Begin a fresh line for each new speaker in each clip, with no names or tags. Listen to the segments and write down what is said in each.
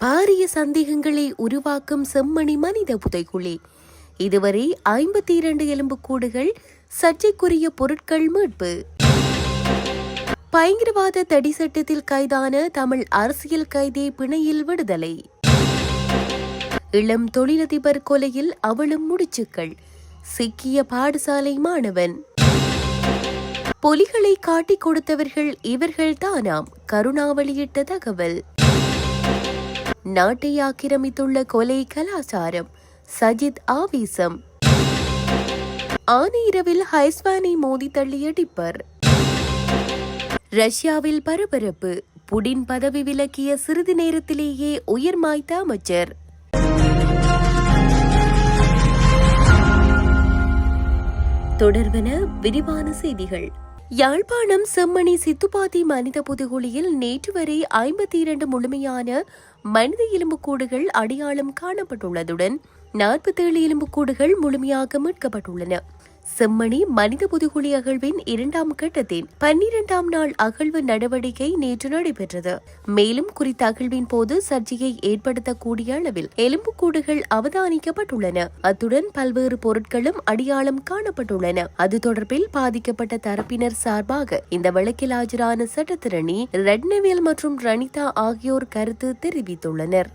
பாரிய சந்தேகங்களை உருவாக்கும் செம்மணி மனித புதைக்குழி இதுவரை ஐம்பத்தி இரண்டு எலும்புக்கூடுகள் சர்ச்சைக்குரிய பொருட்கள் மீட்பு. பயங்கரவாத தடி சட்டத்தில் கைதான தமிழ் அரசியல் கைதி பிணையில் விடுதலை. இளம் தொழிலதிபர் கொலையில் அவளும் முடிச்சுக்கள். சிக்கிய பாடசாலை மாணவன். பொலிகளை காட்டிக் கொடுத்தவர்கள் இவர்கள் தானாம் கருணா வெளியிட்ட தகவல். நாட்டை ஆக்கிரமித்துள்ள கொலை கலாச்சாரம். சஜித் ஆவேசம். ஆனையிரவில் ஹைஸ்வானை மோதி தள்ளிய டிப்பர். ரஷ்யாவில் பரபரப்பு. புடின் பதவி விலக்கிய சிறிது நேரத்திலேயே உயிர் மாய்த்த அமைச்சர். தொடர்வன விரிவான செய்திகள். யாழ்ப்பாணம் செம்மணி சித்துப்பாத்தி மனித புதுகுழியில் நேற்று வரை ஐம்பத்தி இரண்டு முழுமையான மனித எலும்புக்கூடுகள் அடையாளம் காணப்பட்டுள்ளதுடன் நாற்பத்தேழு எலும்புக்கூடுகள் முழுமையாக மீட்கப்பட்டுள்ளன. செம்மணி மனித புதுகுழி அகழ்வின் இரண்டாம் கட்டத்தின் பன்னிரண்டாம் நாள் அகழ்வு நடவடிக்கை நேற்று நடைபெற்றது. மேலும் குறித்த அகழ்வின் போது சர்ச்சையை ஏற்படுத்தக்கூடிய அளவில் எலும்புக்கூடுகள் அவதானிக்கப்பட்டுள்ளன. அத்துடன் பல்வேறு பொருட்களும் அடையாளம் காணப்பட்டுள்ளன. அது தொடர்பில் பாதிக்கப்பட்ட தரப்பினர் சார்பாக இந்த வழக்கில் ஆஜரான சட்டத்திரணி ரட்னவேல் மற்றும் ரணிதா ஆகியோர் கருத்து தெரிவித்துள்ளனர்.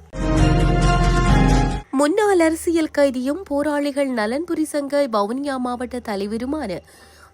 முன்னாள் அரசியல் கைதியும் போராளிகள் நலன்புரி சங்க வவுனியா மாவட்ட தலைவருமான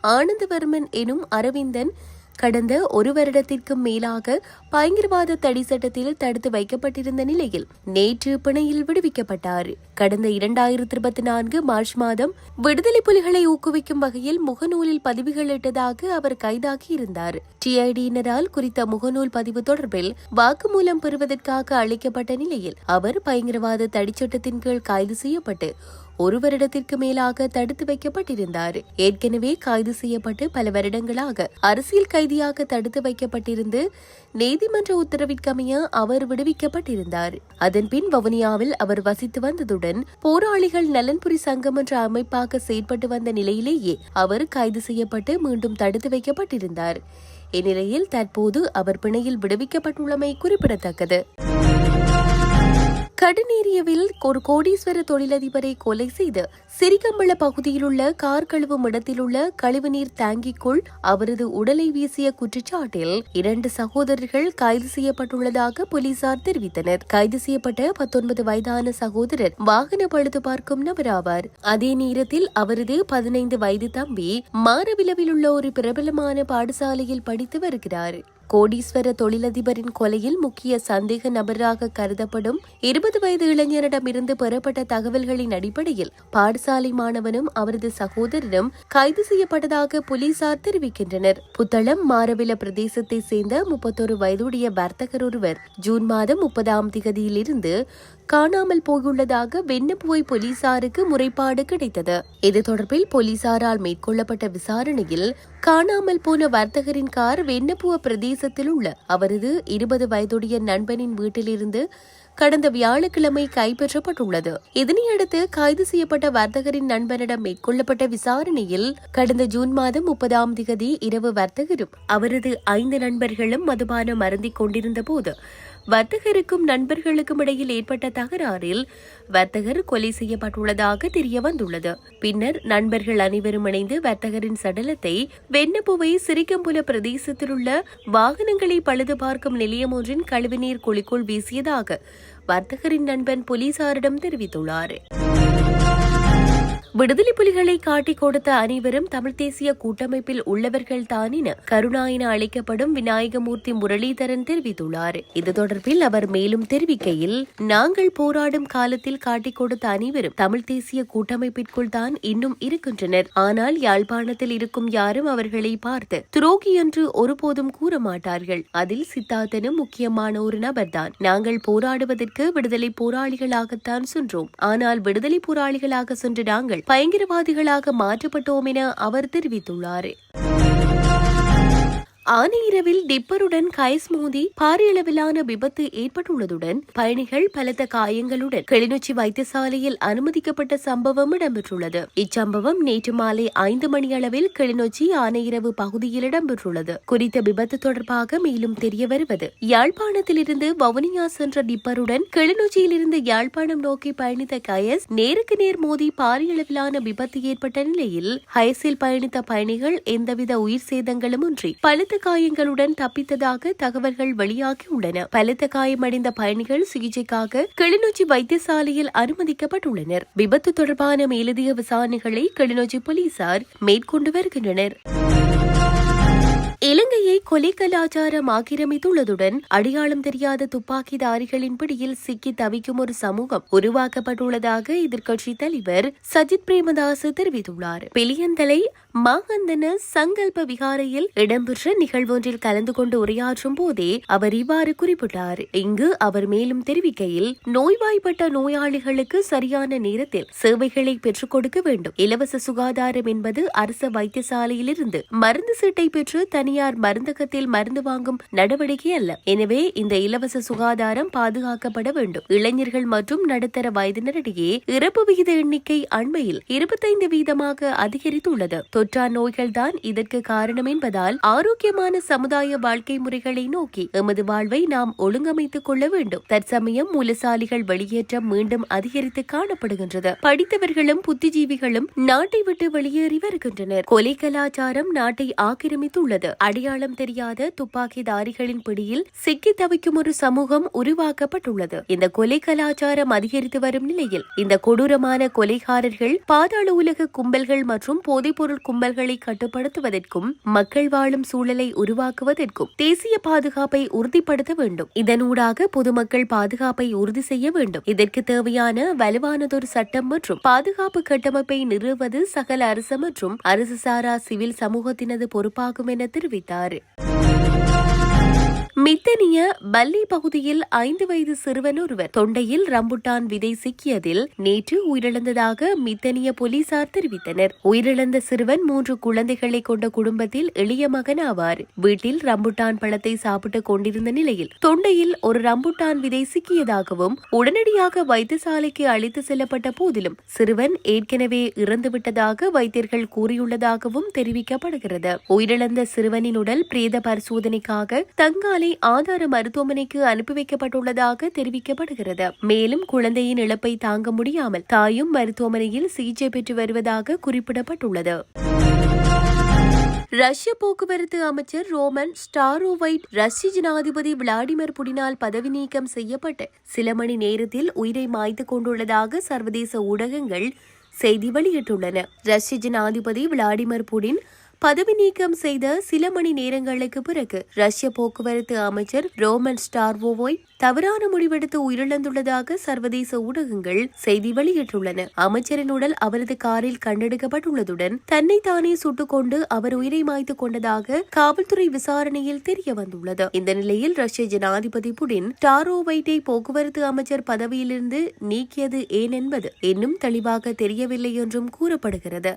ஆனந்தவர்மன் எனும் அரவிந்தன் கடந்த ஒரு வருடத்திற்கும் மேலாக பயங்கரவாத தடை சட்டத்தில் தடுத்து வைக்கப்பட்டிருந்த நிலையில் நேற்று பிணையில் விடுவிக்கப்பட்டார். கடந்த இரண்டாயிரத்தி இருபத்தி நான்கு மார்ச் மாதம் விடுதலை புலிகளை ஊக்குவிக்கும் வகையில் முகநூலில் பதிவுகள் இட்டதாக அவர் கைதாகி இருந்தார். டிஐடியினரால் குறித்த முகநூல் பதிவு தொடர்பில் வாக்குமூலம் பெறுவதற்காக அளிக்கப்பட்ட நிலையில் அவர் பயங்கரவாத தடிச்சட்டத்தின் கீழ் கைது செய்யப்பட்டு ஒரு வருடத்திற்கு மேலாக தடுத்து வைக்கப்பட்டிருந்தார். ஏற்கனவே கைது செய்யப்பட்டு பல வருடங்களாக அரசியல் கைதியாக தடுத்து வைக்கப்பட்டிருந்து நீதிமன்ற உத்தரவிற்கமைய அவர் விடுவிக்கப்பட்டிருந்தார். அதன்பின் வவுனியாவில் அவர் வசித்து வந்ததுடன் போராளிகள் நலன்புரி சங்கம் என்ற அமைப்பாக செயற்பட்டு வந்த நிலையிலேயே அவர் கைது செய்யப்பட்டு மீண்டும் தடுத்து வைக்கப்பட்டிருந்தார். இந்நிலையில் தற்போது அவர் பிணையில் விடுவிக்கப்பட்டுள்ளமை குறிப்பிடத்தக்கது. கடுநேரியவில் ஒரு கோடீஸ்வர தொழிலதிபரை கொலை செய்து சிறிகம்பள பகுதியிலுள்ள கார் கழுவும் இடத்திலுள்ள கழிவுநீர் தேங்கிக்குள் அவரது உடலை வீசிய குற்றச்சாட்டில் இரண்டு சகோதரர்கள் கைது செய்யப்பட்டுள்ளதாக போலீசார் தெரிவித்தனர். கைது செய்யப்பட்ட பத்தொன்பது வயதான சகோதரர் வாகன பழுது பார்க்கும் நபராவார். அதே நேரத்தில் அவரது பதினைந்து வயது தம்பி மாரவிலவில் உள்ள ஒரு பிரபலமான பாடசாலையில் படித்து வருகிறார். கோடீஸ்வர தொழிலதிபரின் கொலையில் முக்கிய சந்தேக நபராக கருதப்படும் இருபது வயது இளைஞரிடமிருந்து பெறப்பட்ட தகவல்களின் அடிப்படையில் பாடசாலை மாணவனும் அவரது சகோதரரும் கைது செய்யப்பட்டதாக போலீசார் தெரிவிக்கின்றனர். புத்தளம் மாரவில பிரதேசத்தை சேர்ந்த முப்பத்தொரு வயதுடைய வர்த்தகர் ஒருவர் ஜூன் மாதம் முப்பதாம் திகதியிலிருந்து காணாமல் போயுள்ளதாக வெண்ணப்புவை போலீசாருக்கு முறைப்பாடு கிடைத்தது. இது தொடர்பில் போலீசாரால் மேற்கொள்ளப்பட்ட விசாரணையில் காணாமல் போன வர்த்தகரின் கார் வெண்ணப்புவ பிரதேசத்தில் உள்ள அவரது இருபது வயதுடைய நண்பனின் வீட்டிலிருந்து கடந்த வியாழக்கிழமை கைப்பற்றப்பட்டுள்ளது. இதனையடுத்து கைது செய்யப்பட்ட வர்த்தகரின் நண்பனிடம் மேற்கொள்ளப்பட்ட விசாரணையில் கடந்த ஜூன் மாதம் முப்பதாம் திகதி இரவு வர்த்தகரும் அவரது ஐந்து நண்பர்களும் மதுபானம் அருந்திக் கொண்டிருந்த போது வர்த்தகருக்கும் நண்பர்களுக்கும் இடையில் ஏற்பட்ட தகராறில் வர்த்தகர் கொலை செய்யப்பட்டுள்ளதாக தெரிய வந்துள்ளது. பின்னர் நண்பர்கள் அனைவரும் இணைந்து வர்த்தகரின் சடலத்தை வெண்ணப்புவை சிரிக்கம்புல பிரதேசத்தில் உள்ள வாகனங்களை பழுது பார்க்கும் நிலையம் ஒன்றின் கழிவுநீர் குழிக்குள் வீசியதாக வர்த்தகரின் நண்பன் போலீசாரிடம் தெரிவித்துள்ளார். விடுதலை புலிகளை காட்டிக் கொடுத்த அனைவரும் தமிழ் தேசிய கூட்டமைப்பில் உள்ளவர்கள் தான் என கருணா என அழைக்கப்படும் விநாயகமூர்த்தி முரளிதரன் தெரிவித்துள்ளார். இது தொடர்பில் அவர் மேலும் தெரிவிக்கையில் நாங்கள் போராடும் காலத்தில் காட்டிக் கொடுத்த அனைவரும் தமிழ் தேசிய கூட்டமைப்பிற்குள் தான் இன்னும் இருக்கின்றனர். ஆனால் யாழ்ப்பாணத்தில் இருக்கும் யாரும் அவர்களை பார்த்து துரோகி என்று ஒருபோதும் கூற மாட்டார்கள். அதில் சித்தார்த்தனும் முக்கியமான ஒரு நபர்தான் நாங்கள் போராடுவதற்கு விடுதலை போராளிகளாகத்தான் சென்றோம். ஆனால் விடுதலை போராளிகளாக சென்று நாங்கள் பயங்கரவாதிகளாக மாற்றப்பட்டோம் என அவர் தெரிவித்துள்ளார். ஆனையிரவில் டிப்பருடன் கயஸ் மோதி பாரியளவிலான விபத்து ஏற்பட்டுள்ளதுடன் பயணிகள் பலத்த காயங்களுடன் கிளிநொச்சி வைத்தியசாலையில் அனுமதிக்கப்பட்ட சம்பவம் இடம்பெற்றுள்ளது. இச்சம்பவம் நேற்று மாலை ஐந்து மணி அளவில் கிளிநொச்சி ஆனையிரவு பகுதியில் இடம்பெற்றுள்ளது. குறித்த விபத்து தொடர்பாக மேலும் தெரிய வருவது யாழ்ப்பாணத்திலிருந்து வவுனியா சென்ற டிப்பருடன் கிளிநொச்சியிலிருந்து யாழ்ப்பாணம் நோக்கி பயணித்த கயஸ் நேருக்கு நேர் மோதி பாரியளவிலான விபத்து ஏற்பட்ட நிலையில் ஹயஸில் பயணித்த பயணிகள் எந்தவித உயிர் சேதங்களும் இன்றி பலத்த காயங்களுடன் தப்பித்ததாக தகவல்கள் வெளியாகியுள்ளன பலத்த காயமடைந்த பயணிகள் சிகிச்சைக்காக கிளிநொச்சி வைத்தியசாலையில் அனுமதிக்கப்பட்டுள்ளனர். விபத்து தொடர்பான மேலதிக விசாரணைகளை கிளிநொச்சி போலீசார் மேற்கொண்டு வருகின்றனர். இலங்கையை கொலை கலாச்சாரம் ஆக்கிரமித்துள்ளதுடன் அடையாளம் தெரியாத துப்பாக்கிதாரிகளின் பிடியில் சிக்கி தவிக்கும் ஒரு சமூகம் உருவாக்கப்பட்டுள்ளதாக எதிர்க்கட்சி தலைவர் சஜித் பிரேமதாஸ் தெரிவித்துள்ளார். பிலியந்தலை மாகந்தன சங்கல்ப விகாரையில் இடம்பெற்ற நிகழ்வொன்றில் கலந்து கொண்டு உரையாற்றும் போதே அவர் இவ்வாறு குறிப்பிட்டார். இங்கு அவர் மேலும் தெரிவிக்கையில் நோய்வாய்ப்பட்ட நோயாளிகளுக்கு சரியான நேரத்தில் சேவைகளை பெற்றுக் கொடுக்க வேண்டும். இலவச சுகாதாரம் என்பது அரச வைத்தியசாலையிலிருந்து மருந்து சீட்டை பெற்று தனி தனியார் மருந்தகத்தில் மருந்து வாங்கும் நடவடிக்கை அல்ல. எனவே இந்த இலவச சுகாதாரம் பாதுகாக்கப்பட வேண்டும். இளைஞர்கள் மற்றும் நடுத்தர வயதினரிடையே இறப்பு விகித எண்ணிக்கை அண்மையில் இருபத்தைந்து வீதமாக அதிகரித்துள்ளது. தொற்றா நோய்கள் தான் இதற்கு காரணம் என்பதால் ஆரோக்கியமான சமுதாய வாழ்க்கை முறைகளை நோக்கி எமது வாழ்வை நாம் ஒழுங்கமைத்துக் கொள்ள வேண்டும். தற்சமயம் மூலசாலிகள் வெளியேற்றம் மீண்டும் அதிகரித்து காணப்படுகின்றது. படித்தவர்களும் புத்திஜீவிகளும் நாட்டை விட்டு வெளியேறி வருகின்றனர். கொலை கலாச்சாரம் நாட்டை ஆக்கிரமித்துள்ளது. அடையாளம் தெரியாத துப்பாக்கிதாரிகளின் பிடியில் சிக்கி தவிக்கும் ஒரு சமூகம் உருவாக்கப்பட்டுள்ளது. இந்த கொலை கலாச்சாரம் அதிகரித்து வரும் நிலையில் இந்த கொடூரமான கொலைகாரர்கள் பாதாள உலக கும்பல்கள் மற்றும் போதைப்பொருள் கும்பல்களை கட்டுப்படுத்துவதற்கும் மக்கள் வாழும் சூழலை உருவாக்குவதற்கும் தேசிய பாதுகாப்பை உறுதிப்படுத்த வேண்டும். இதனூடாக பொதுமக்கள் பாதுகாப்பை உறுதி செய்ய வேண்டும். இதற்கு தேவையான வலுவானதொரு சட்டம் மற்றும் பாதுகாப்பு கட்டமைப்பை நிறுவது சகல அரசு மற்றும் அரசு சாரா சிவில் சமூகத்தினது பொறுப்பாகும் என தெரிவித்தார் தெரிவித்தார். மித்தனிய பல்லி பகுதியில் ஐந்து வயது சிறுவன் ஒருவர் தொண்டையில் ரம்புட்டான் விதை சிக்கியதில் நேற்று உயிரிழந்ததாக மித்தனிய போலீசார் தெரிவித்தனர். உயிரிழந்த சிறுவன் மூன்று குழந்தைகளை கொண்ட குடும்பத்தில் எளிய மகன் ஆவார். வீட்டில் ரம்புட்டான் பழத்தை சாப்பிட்டுக் கொண்டிருந்த நிலையில் தொண்டையில் ஒரு ரம்புட்டான் விதை சிக்கியதாகவும் உடனடியாக வைத்தியசாலைக்கு அழைத்து செல்லப்பட்ட போதிலும் சிறுவன் ஏற்கனவே இறந்துவிட்டதாக வைத்தியர்கள் கூறியுள்ளதாகவும் தெரிவிக்கப்படுகிறது. உயிரிழந்த சிறுவனின் உடல் பிரேத பரிசோதனைக்காக தங்காலை ஆதார மருத்துவமனைக்கு அனுப்பி வைக்கப்பட்டுள்ளதாக தெரிவிக்கப்படுகிறது. மேலும் குழந்தையின் இழப்பை தாங்க முடியாமல் தாயும் மருத்துவமனையில் சிகிச்சை பெற்று வருவதாக குறிப்பிடப்பட்டுள்ளது. ரஷ்ய போக்குவரத்து அமைச்சர் ரோமன் ஸ்டாரோவைட் ரஷ்ய ஜனாதிபதி விளாடிமிர் புடினால் பதவி நீக்கம் செய்யப்பட்டு சில மணி நேரத்தில் உயிரை மாய்த்து கொண்டுள்ளதாக சர்வதேச ஊடகங்கள் செய்தி வெளியிட்டுள்ளன. ரஷ்ய ஜனாதிபதி விளாடிமிர் புடின் பதவி நீக்கம் செய்த சில மணி நேரங்களுக்கு பிறகு ரஷ்ய போக்குவரத்து அமைச்சர் ரோமன் ஸ்டார்வோவோய் தவறான முடிவெடுத்து உயிரிழந்துள்ளதாக சர்வதேச ஊடகங்கள் செய்தி வெளியிட்டுள்ளன. அமைச்சரின் உடல் அவரது காரில் கண்டெடுக்கப்பட்டுள்ளதுடன் தன்னை தானே சுட்டுக்கொண்டு அவர் உயிரை மாய்த்து கொண்டதாக காவல்துறை விசாரணையில் தெரிய வந்துள்ளது. இந்த நிலையில் ரஷ்ய ஜனாதிபதி புடின் டாரோவைட்டை போக்குவரத்து அமைச்சர் பதவியிலிருந்து நீக்கியது ஏன் என்பது இன்னும் தெளிவாக தெரியவில்லை என்றும் கூறப்படுகிறது.